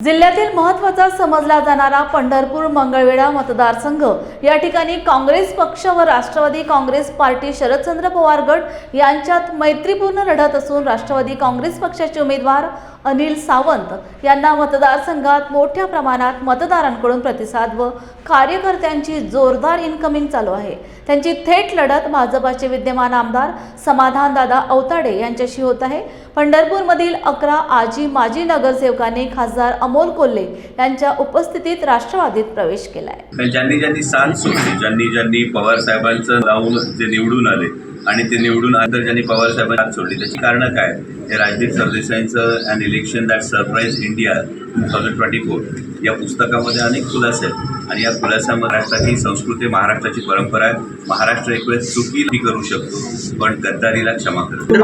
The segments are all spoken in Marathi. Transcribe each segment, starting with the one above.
जिल्ह्यातील महत्त्वाचा समजला जाणारा पंढरपूर मंगळवेढा मतदारसंघ. या ठिकाणी काँग्रेस पक्ष व राष्ट्रवादी काँग्रेस पार्टी शरदचंद्र पवार गट यांच्यात मैत्रीपूर्ण लढत असून राष्ट्रवादी काँग्रेस पक्षाचे उमेदवार अनिल सावंत यांना मतदारसंघात मोठ्या प्रमाणात मतदारांकडून प्रतिसाद व कार्यकर्त्यांची जोरदार इन्कमिंग चालू आहे. त्यांची थेट लढत भाजपाचे विद्यमान आमदार समाधानदादा अवताडे यांच्याशी होत आहे. पंढरपूरमधील अकरा आजी माजी नगरसेवकांनी खासदार अमोल कोल्हे यांच्या उपस्थितीत राष्ट्रवादीत प्रवेश केलाय. आहे ज्यांनी ज्यांनी साथ सोडली ज्यांनी ज्यांनी पवार साहेबांचं लावून जे निवडून आले आणि ते निवडून आल्यानंतर ज्यांनी पवार साहेबांची साथ सोडली त्याची कारणं काय? हे Rajdeep सरदेसाईंचं and election that surprise India two thousand twenty four या पुस्तकामध्ये अनेक खुलासे आहेत आणि या खुलासामध्ये महाराष्ट्राची संस्कृती महाराष्ट्राची परंपरा आहे. महाराष्ट्र एक वेळेस चुकी करू शकतो पण गद्दारीला क्षमा करतो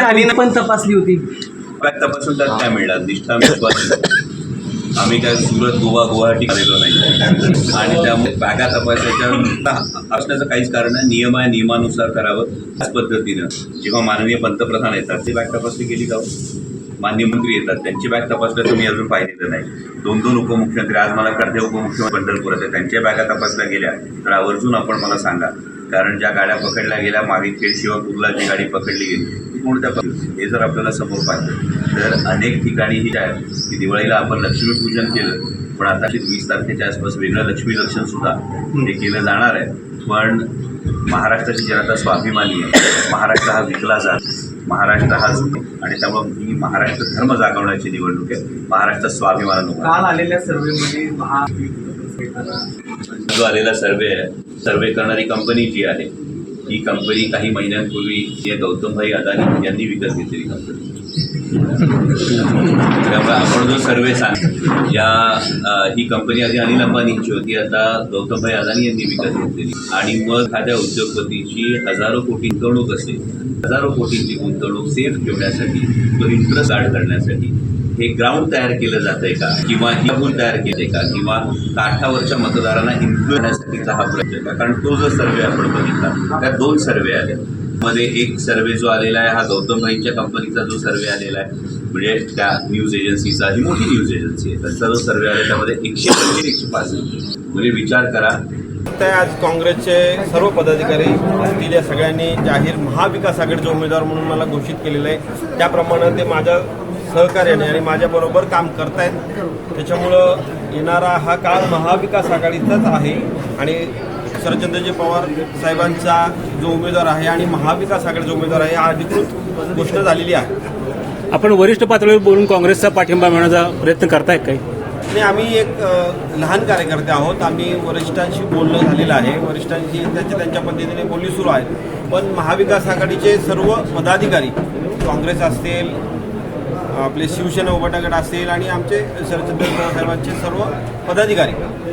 झाली ना? पण तपासली होती. बॅग तपासून त्यात काय मिळणार? निष्ठा विश्वास आम्ही काय सुरत गोवा गुवाहाटी आलेलो नाही. आणि त्यामुळे बॅगा तपासायच्या असण्याचं काहीच कारण नाही. नियम आहे नियमानुसार करावं त्याच पद्धतीनं. जेव्हा माननीय पंतप्रधान येतात ते बॅग तपासणी केली जाऊ हो? मान्य मंत्री येतात त्यांची बॅग तपासल्याचं मी अजून पाहिलेलं नाही. दोन दोन उपमुख्यमंत्री आज मला कर्धे उपमुख्यमंत्री पंढरपुरात आहे त्यांच्या बॅगा तपासल्या गेल्या. तर आवर्जून आपण मला सांगा. कारण ज्या गाड्या पकडल्या गेल्या मागे खेड शिवापूरला जी गाडी पकडली गेली कोणत्या हे जर आपल्याला समोर पाहिजे तर अनेक ठिकाणी ही आहे की दिवाळीला आपण लक्ष्मीपूजन केलं पण आता वीस तारखेच्या आसपास वेगळं लक्ष्मी दर्शन सुद्धा हे केलं जाणार आहे. पण महाराष्ट्राची जनता स्वाभिमानी आहे. महाराष्ट्र हा विकला जात महाराष्ट्र हा आणि त्यामुळे ही महाराष्ट्र धर्म जागवण्याची निवडणूक आहे. महाराष्ट्र स्वाभिमानानं आहे. काल आलेल्या सर्व्हेमध्ये महा जो आलेला सर्वे आहे सर्वे करणारी कंपनी जी आहे ही कंपनी काही महिन्यांपूर्वी जे गौतमभाई अदानी यांनी विकत घेतलेली कंपनी त्यामुळे आपण जो सर्वे सांग या ही कंपनी आधी अनिल अंबानींची होती आता गौतमभाई अदानी यांनी विकत घेतलेली. आणि मग एखाद्या उद्योगपतीची हजारो कोटी गुंतवणूक असेल हजारो कोटींची गुंतवणूक सेफ ठेवण्यासाठी तो इंटरेस्ट आड करण्यासाठी हे ग्राउंड तयार केलं जातंय का? किंवा हिबूल तयार केले का? किंवा काठावरच्या मतदारांना इन्फ्लुएन्स करण्यासाठीचा हा प्रयत्न का? कारण तो जो सर्वे आपण बघितला त्यात दोन सर्वे आले मध्ये एक सर्वे जो आलेला आहे हा गौतमभाईंच्या कंपनीचा जो सर्वे आलेला आहे. म्हणजे त्या न्यूज एजन्सीचा ही मोठी न्यूज एजन्सी आहे. त्यांचा जो सर्वे आला त्यामध्ये एकशे पंचवीस एकशे पाच म्हणजे विचार करा. त्या आज काँग्रेसचे सर्व पदाधिकारी असतील या सगळ्यांनी जाहीर महाविकास आघाडीचे उमेदवार म्हणून मला घोषित केलेलं आहे. त्याप्रमाणे ते माझ्या सहकार्याने आणि माझ्याबरोबर काम करतायत. त्याच्यामुळं येणारा हा काळ महाविकास आघाडीचाच आहे. आणि शरदचंद्रजी पवार साहेबांचा जो उमेदवार आहे आणि महाविकास आघाडीचा उमेदवार आहे हा अधिकृत गोष्ट झालेली आहे. आपण वरिष्ठ पातळीवर बोलून काँग्रेसचा पाठिंबा मिळवण्याचा प्रयत्न करताय काही? आणि आम्ही एक अ, लहान कार्यकर्ते आहोत. आम्ही वरिष्ठांशी बोलणं झालेलं आहे. वरिष्ठांशी त्यांच्या त्यांच्या पद्धतीने बोलणी सुरू आहेत पण महाविकास आघाडीचे सर्व पदाधिकारी काँग्रेस असतील आपले शिवसेना उभाटागट असेल आणि आमचे शरदचंद्र साहेबांचे सर्व पदाधिकारी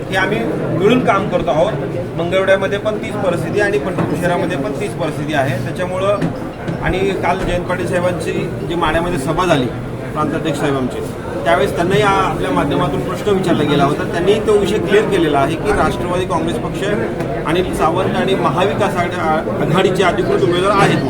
हे आम्ही मिळून काम करतो आहोत. मंगळवेड्यामध्ये पण तीच परिस्थिती आणि पंढरपूर शहरामध्ये पण तीच परिस्थिती आहे. त्याच्यामुळं आणि काल जयंत पाटील साहेबांची जी माड्यामध्ये सभा झाली प्रांताध्यक्ष साहेबांची त्यावेळेस त्यांनाही आपल्या माध्यमातून प्रश्न विचारला गेला होता. त्यांनी तो विषय क्लिअर केलेला आहे की राष्ट्रवादी काँग्रेस पक्ष आणि सावंत आणि महाविकास आघाडीचे अधिकृत उमेदवार आहेत म्हणून.